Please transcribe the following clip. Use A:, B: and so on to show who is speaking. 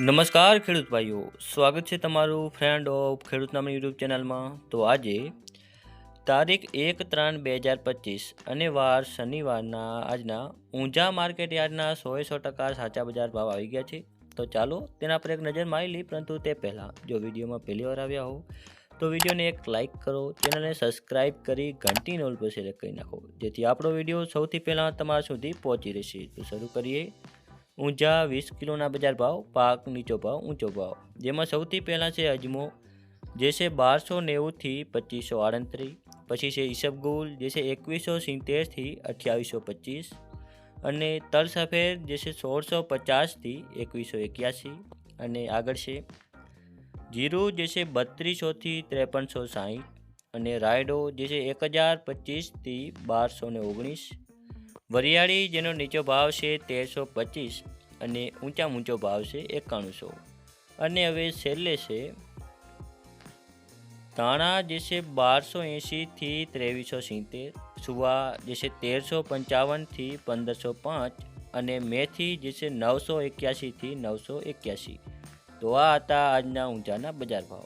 A: નમસ્કાર ખેડૂત ભાઈઓ, સ્વાગત છે તમારું ફ્રેન્ડ ઓફ ખેડૂત નામની યુટ્યુબ ચેનલમાં તો આજે તારીખ એક ત્રણ બે હજાર પચીસ અને વાર શનિવારના આજના ઊંઝા માર્કેટ યાર્ડના સોએ સો ટકા સાચા બજાર ભાવ આવી ગયા છે. તો ચાલો તેના પર એક નજર મારી લઈ પરંતુ તે પહેલાં જો વિડીયોમાં પહેલી વાર આવ્યા હો, તો વિડીયોને એક લાઇક કરો, ચેનલને સબસ્ક્રાઇબ કરી ઘંટી નોલ પર સિલેક્ટ કરી નાખો, જેથી આપણો વીડિયો સૌથી પહેલાં તમારા સુધી પહોંચી રહેશે. તો શરૂ કરીએ. ઊંઝા વીસ કિલોના બજાર ભાવ, પાક નીચો ભાવ, ઊંચો ભાવ. જેમાં સૌથી પહેલાં છે અજમો, જે છે બારસો નેવુંથી પચીસો આડત્રીસ પછી છે ઈસબગુલ, જે છે એકવીસો સિત્તેરથી અઠ્યાવીસો પચીસ, અને તલ સફેદ જે છે સોળસો પચાસથી એકવીસો એક્યાસી, અને આગળ છે જીરું, જે છે બત્રીસોથી ત્રેપનસો સાહીઠ, અને રાયડો, જે છે એક હજાર પચીસથી બારસો ને ઓગણીસ, વરિયાળી, જેનો નીચો ભાવ છે તેરસો પચીસ અને ઊંચા ઊંચો ભાવ છે એકાણુંસો અને હવે છેલ્લે છે, ધાણા જે છે બારસો એંશીથી ત્રેવીસો સિત્તેર, સુવા જે છે તેરસો પંચાવનથી પંદરસો પાંચ અને મેથી જે છે નવસો એક્યાસીથી નવસો એક્યાસી. તો આ હતા આજના ઊંચાના બજાર ભાવ.